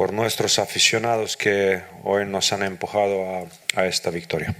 por nuestros aficionados que hoy nos han empujado a, a esta victoria.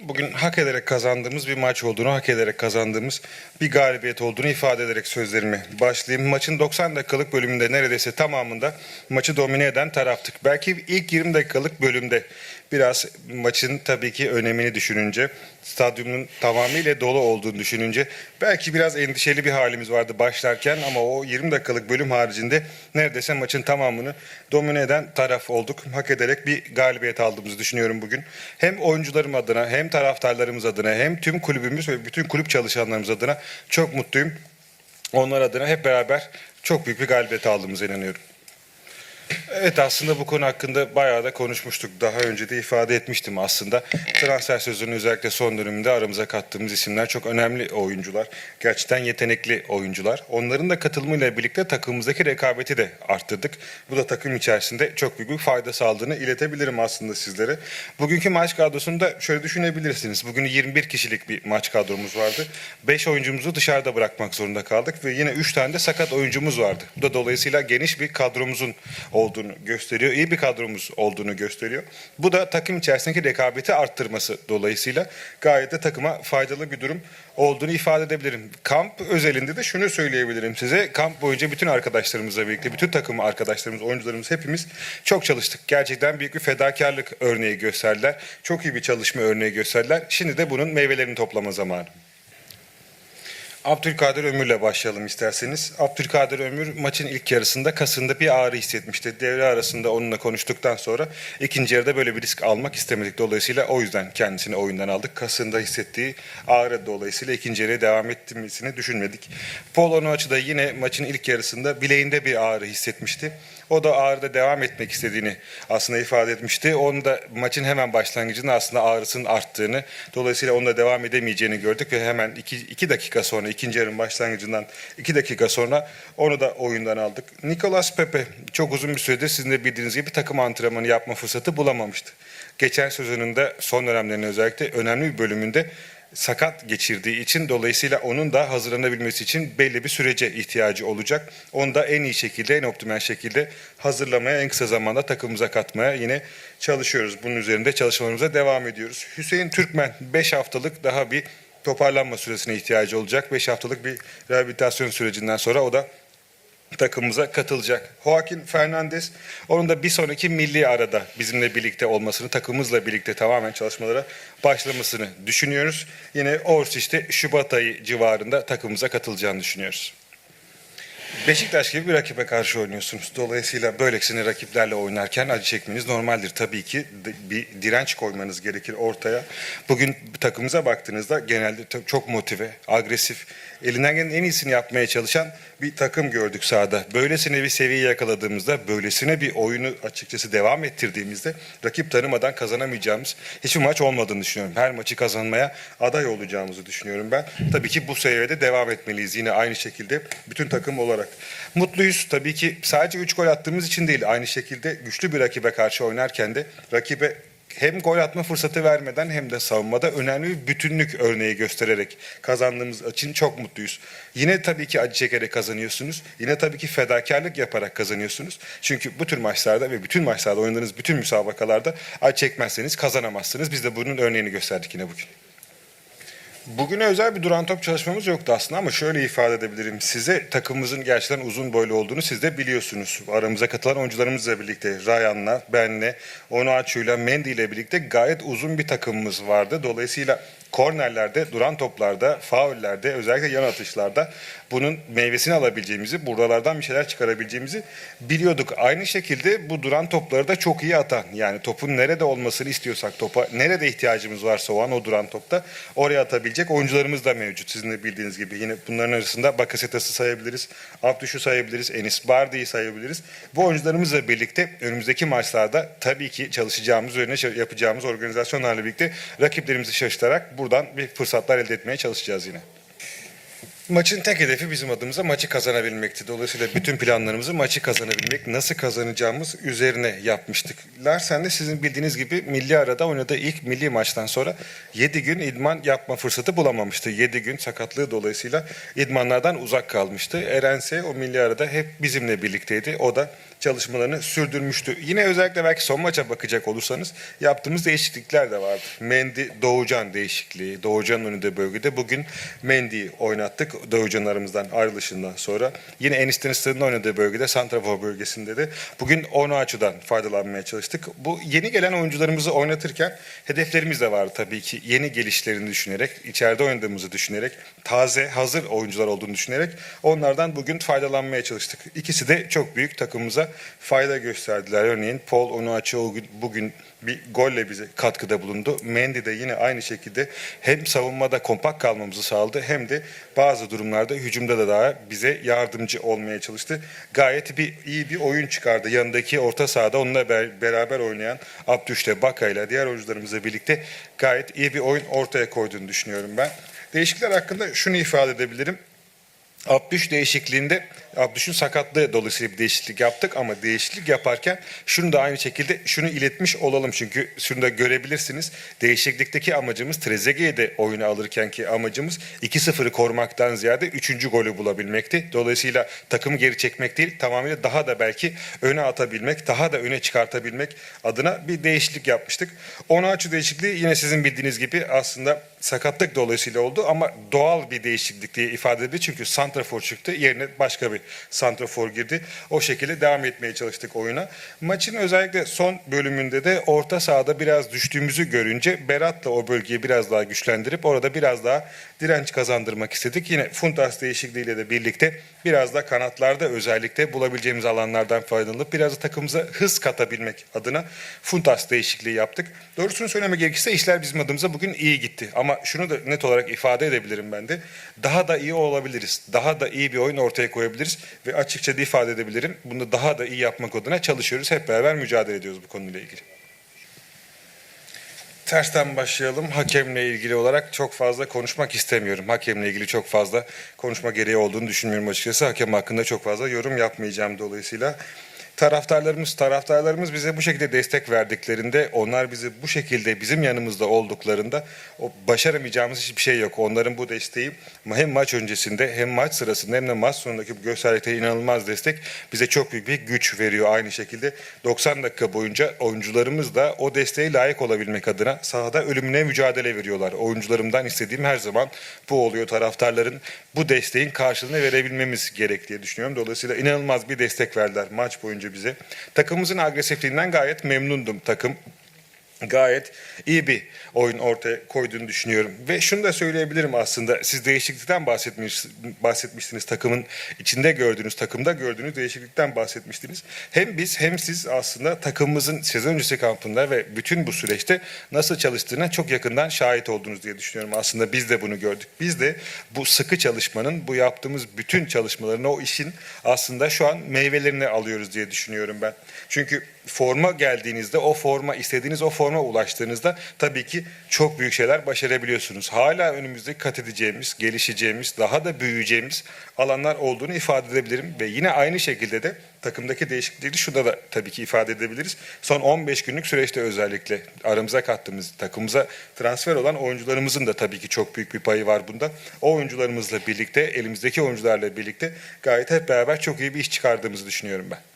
Bugün hak ederek kazandığımız bir maç olduğunu, hak ederek kazandığımız bir galibiyet olduğunu ifade ederek sözlerimi başlayayım. Maçın 90 dakikalık bölümünde neredeyse tamamında maçı domine eden taraftık. Belki ilk 20 dakikalık bölümde biraz maçın tabii ki önemini düşününce, stadyumun tamamıyla dolu olduğunu düşününce belki biraz endişeli bir halimiz vardı başlarken ama o 20 dakikalık bölüm haricinde neredeyse maçın tamamını domine eden taraf olduk. Hak ederek bir galibiyet aldığımızı düşünüyorum bugün. Hem oyuncularım adına hem taraftarlarımız adına hem tüm kulübümüz ve bütün kulüp çalışanlarımız adına çok mutluyum. Onlar adına hep beraber çok büyük bir galibiyet aldığımıza inanıyorum. Evet aslında bu konu hakkında bayağı da konuşmuştuk. Daha önce de ifade etmiştim aslında. Transfer sözünün özellikle son döneminde aramıza kattığımız isimler çok önemli oyuncular. Gerçekten yetenekli oyuncular. Onların da katılımıyla birlikte takımımızdaki rekabeti de arttırdık. Bu da takım içerisinde çok büyük bir fayda sağladığını iletebilirim aslında sizlere. Bugünkü maç kadrosunda şöyle düşünebilirsiniz. Bugün 21 kişilik bir maç kadromuz vardı. 5 oyuncumuzu dışarıda bırakmak zorunda kaldık ve yine 3 tane de sakat oyuncumuz vardı. Bu da dolayısıyla geniş bir kadromuzun olduğunu gösteriyor. İyi bir kadromuz olduğunu gösteriyor. Bu da takım içerisindeki rekabeti arttırması dolayısıyla gayet de takıma faydalı bir durum olduğunu ifade edebilirim. Kamp özelinde de şunu söyleyebilirim size. Kamp boyunca bütün arkadaşlarımızla birlikte, bütün takım arkadaşlarımız, oyuncularımız hepimiz çok çalıştık. Gerçekten büyük bir fedakarlık örneği gösterdiler. Çok iyi bir çalışma örneği gösterdiler. Şimdi de bunun meyvelerini toplama zamanı. Abdülkadir Ömür'le başlayalım isterseniz. Abdülkadir Ömür maçın ilk yarısında kasında bir ağrı hissetmişti. Devre arasında onunla konuştuktan sonra ikinci yarıda böyle bir risk almak istemedik. Dolayısıyla o yüzden kendisini oyundan aldık. Kasında hissettiği ağrı dolayısıyla ikinci yarıya devam ettirmesini düşünmedik. Paul Onuachu da yine maçın ilk yarısında bileğinde bir ağrı hissetmişti. O da ağrıda devam etmek istediğini aslında ifade etmişti. Onu da maçın hemen başlangıcında aslında ağrısının arttığını, dolayısıyla onunla devam edemeyeceğini gördük ve hemen iki, iki dakika sonra, ikinci yarının başlangıcından iki dakika sonra onu da oyundan aldık. Nicolas Pepe çok uzun bir süredir sizin de bildiğiniz gibi takım antrenmanı yapma fırsatı bulamamıştı. Geçen sezonunda son dönemlerinin özellikle önemli bir bölümünde sakat geçirdiği için dolayısıyla onun da hazırlanabilmesi için belli bir sürece ihtiyacı olacak. Onu da en iyi şekilde, en optimal şekilde hazırlamaya, en kısa zamanda takımımıza katmaya yine çalışıyoruz. Bunun üzerinde çalışmalarımıza devam ediyoruz. Hüseyin Türkmen 5 haftalık daha bir toparlanma süresine ihtiyacı olacak. 5 haftalık bir rehabilitasyon sürecinden sonra o da takımımıza katılacak. Joaquin Fernandez onun da bir sonraki milli arada bizimle birlikte olmasını, takımımızla birlikte tamamen çalışmalara başlamasını düşünüyoruz. Yine Orsic'te Şubat ayı civarında takımımıza katılacağını düşünüyoruz. Beşiktaş gibi bir rakibe karşı oynuyorsunuz. Dolayısıyla böylesine rakiplerle oynarken acı çekmeniz normaldir. Tabii ki bir direnç koymanız gerekir ortaya. Bugün takımımıza baktığınızda genelde çok motive, agresif, elinden gelen en iyisini yapmaya çalışan bir takım gördük sahada. Böylesine bir seviye yakaladığımızda, böylesine bir oyunu açıkçası devam ettirdiğimizde rakip tanımadan kazanamayacağımız hiçbir maç olmadığını düşünüyorum. Her maçı kazanmaya aday olacağımızı düşünüyorum ben. Tabii ki bu seviyede devam etmeliyiz yine aynı şekilde bütün takım olarak. Mutluyuz tabii ki sadece 3 gol attığımız için değil aynı şekilde güçlü bir rakibe karşı oynarken de rakibe hem gol atma fırsatı vermeden hem de savunmada önemli bir bütünlük örneği göstererek kazandığımız için çok mutluyuz. Yine tabii ki acı çekerek kazanıyorsunuz. Yine tabii ki fedakarlık yaparak kazanıyorsunuz. Çünkü bu tür maçlarda ve bütün maçlarda oynadığınız bütün müsabakalarda acı çekmezseniz kazanamazsınız. Biz de bunun örneğini gösterdik yine bugün. Bugüne özel bir duran top çalışmamız yoktu aslında ama şöyle ifade edebilirim. Size takımımızın gerçekten uzun boylu olduğunu siz de biliyorsunuz. Aramıza katılan oyuncularımızla birlikte Ryan'la, benle, Onuachu'yla, Mendy ile birlikte gayet uzun bir takımımız vardı. Dolayısıyla kornerlerde, duran toplarda, faullerde, özellikle yan atışlarda bunun meyvesini alabileceğimizi, buralardan bir şeyler çıkarabileceğimizi biliyorduk. Aynı şekilde bu duran topları da çok iyi atan, yani topun nerede olmasını istiyorsak, topa nerede ihtiyacımız varsa o an o duran topta oraya atabilecek oyuncularımız da mevcut. Sizin de bildiğiniz gibi yine bunların arasında Bakasetas'ı sayabiliriz, Abdüş'ü sayabiliriz, Enis Bardi'yi sayabiliriz. Bu oyuncularımızla birlikte önümüzdeki maçlarda tabii ki çalışacağımız, üzerine yapacağımız organizasyonlarla birlikte rakiplerimizi şaşırtarak buradan bir fırsatlar elde etmeye çalışacağız yine. Maçın tek hedefi bizim adımıza maçı kazanabilmekti. Dolayısıyla bütün planlarımızı maçı kazanabilmek, nasıl kazanacağımız üzerine yapmıştık. Larsen de sizin bildiğiniz gibi milli arada oynadığı ilk milli maçtan sonra 7 gün idman yapma fırsatı bulamamıştı. 7 gün sakatlığı dolayısıyla idmanlardan uzak kalmıştı. Erense o milli arada hep bizimle birlikteydi. O da çalışmalarını sürdürmüştü. Yine özellikle belki son maça bakacak olursanız yaptığımız değişiklikler de vardı. Mendi Doğucan değişikliği. Doğucan'ın önünde bölgede bugün Mendy'yi oynattık. Doğucan aramızdan ayrılışından sonra. Yine Enis Denizli'nin oynadığı bölgede Santrafor bölgesinde de bugün Onuachu'dan faydalanmaya çalıştık. Bu yeni gelen oyuncularımızı oynatırken hedeflerimiz de vardı tabii ki. Yeni gelişlerini düşünerek, içeride oynadığımızı düşünerek, taze, hazır oyuncular olduğunu düşünerek onlardan bugün faydalanmaya çalıştık. İkisi de çok büyük takımımıza fayda gösterdiler. Örneğin Paul Onuachu bugün bir golle bize katkıda bulundu. Mendy de yine aynı şekilde hem savunmada kompakt kalmamızı sağladı hem de bazı durumlarda hücumda da daha bize yardımcı olmaya çalıştı. Gayet bir iyi bir oyun çıkardı. Yanındaki orta sahada onunla ber- beraber oynayan Abdüşle Baka ile diğer oyuncularımızla birlikte gayet iyi bir oyun ortaya koyduğunu düşünüyorum ben. Değişiklikler hakkında şunu ifade edebilirim. Abdüş değişikliğinde Abdüş'ün sakatlığı dolayısıyla bir değişiklik yaptık ama değişiklik yaparken şunu da aynı şekilde şunu iletmiş olalım çünkü şunu da görebilirsiniz. Değişiklikteki amacımız Trezeguet'i de oyuna alırkenki amacımız 2-0'ı korumaktan ziyade 3. golü bulabilmekti. Dolayısıyla takımı geri çekmek değil tamamıyla daha da belki öne atabilmek, daha da öne çıkartabilmek adına bir değişiklik yapmıştık. Onaçu değişikliği yine sizin bildiğiniz gibi aslında sakatlık dolayısıyla oldu ama doğal bir değişiklik diye ifade edildi. Çünkü santrafor çıktı yerine başka bir santrafor girdi. O şekilde devam etmeye çalıştık oyuna. Maçın özellikle son bölümünde de orta sahada biraz düştüğümüzü görünce Berat'la o bölgeyi biraz daha güçlendirip orada biraz daha direnç kazandırmak istedik. Yine Funtas değişikliğiyle de birlikte biraz da kanatlarda özellikle bulabileceğimiz alanlardan faydalanıp biraz da takımımıza hız katabilmek adına Funtas değişikliği yaptık. Doğrusunu söylemek gerekirse işler bizim adımıza bugün iyi gitti. Ama şunu da net olarak ifade edebilirim ben de. Daha da iyi olabiliriz. Daha da iyi bir oyun ortaya koyabiliriz. Ve açıkça da ifade edebilirim. Bunu daha da iyi yapmak adına çalışıyoruz. Hep beraber mücadele ediyoruz bu konuyla ilgili. Tersten başlayalım. Hakemle ilgili olarak çok fazla konuşmak istemiyorum. Hakemle ilgili çok fazla konuşma gereği olduğunu düşünmüyorum açıkçası. Hakem hakkında çok fazla yorum yapmayacağım dolayısıyla. Taraftarlarımız, taraftarlarımız bize bu şekilde destek verdiklerinde, onlar bizi bu şekilde bizim yanımızda olduklarında o başaramayacağımız hiçbir şey yok. Onların bu desteği hem maç öncesinde hem maç sırasında hem de maç sonundaki bu gösterdikleri inanılmaz destek bize çok büyük bir güç veriyor aynı şekilde. 90 dakika boyunca oyuncularımız da o desteğe layık olabilmek adına sahada ölümüne mücadele veriyorlar. Oyuncularımdan istediğim her zaman bu oluyor. Taraftarların bu desteğin karşılığını verebilmemiz gerek diye düşünüyorum. Dolayısıyla inanılmaz bir destek verdiler maç boyunca bize. Takımımızın agresifliğinden gayet memnundum takım gayet iyi bir oyun ortaya koyduğunu düşünüyorum. Ve şunu da söyleyebilirim aslında. Siz değişiklikten bahsetmiş, bahsetmiştiniz. Takımın içinde gördüğünüz, takımda gördüğünüz değişiklikten bahsetmiştiniz. Hem biz hem siz aslında takımımızın sezon öncesi kampında ve bütün bu süreçte nasıl çalıştığına çok yakından şahit oldunuz diye düşünüyorum. Aslında biz de bunu gördük. Biz de bu sıkı çalışmanın, bu yaptığımız bütün çalışmaların, o işin aslında şu an meyvelerini alıyoruz diye düşünüyorum ben. Çünkü forma geldiğinizde o forma istediğiniz o forma ulaştığınızda tabii ki çok büyük şeyler başarabiliyorsunuz. Hala önümüzde kat edeceğimiz, gelişeceğimiz, daha da büyüyeceğimiz alanlar olduğunu ifade edebilirim ve yine aynı şekilde de takımdaki değişiklikleri şurada da tabii ki ifade edebiliriz. Son 15 günlük süreçte özellikle aramıza kattığımız takımıza transfer olan oyuncularımızın da tabii ki çok büyük bir payı var bunda. O oyuncularımızla birlikte, elimizdeki oyuncularla birlikte gayet hep beraber çok iyi bir iş çıkardığımızı düşünüyorum ben.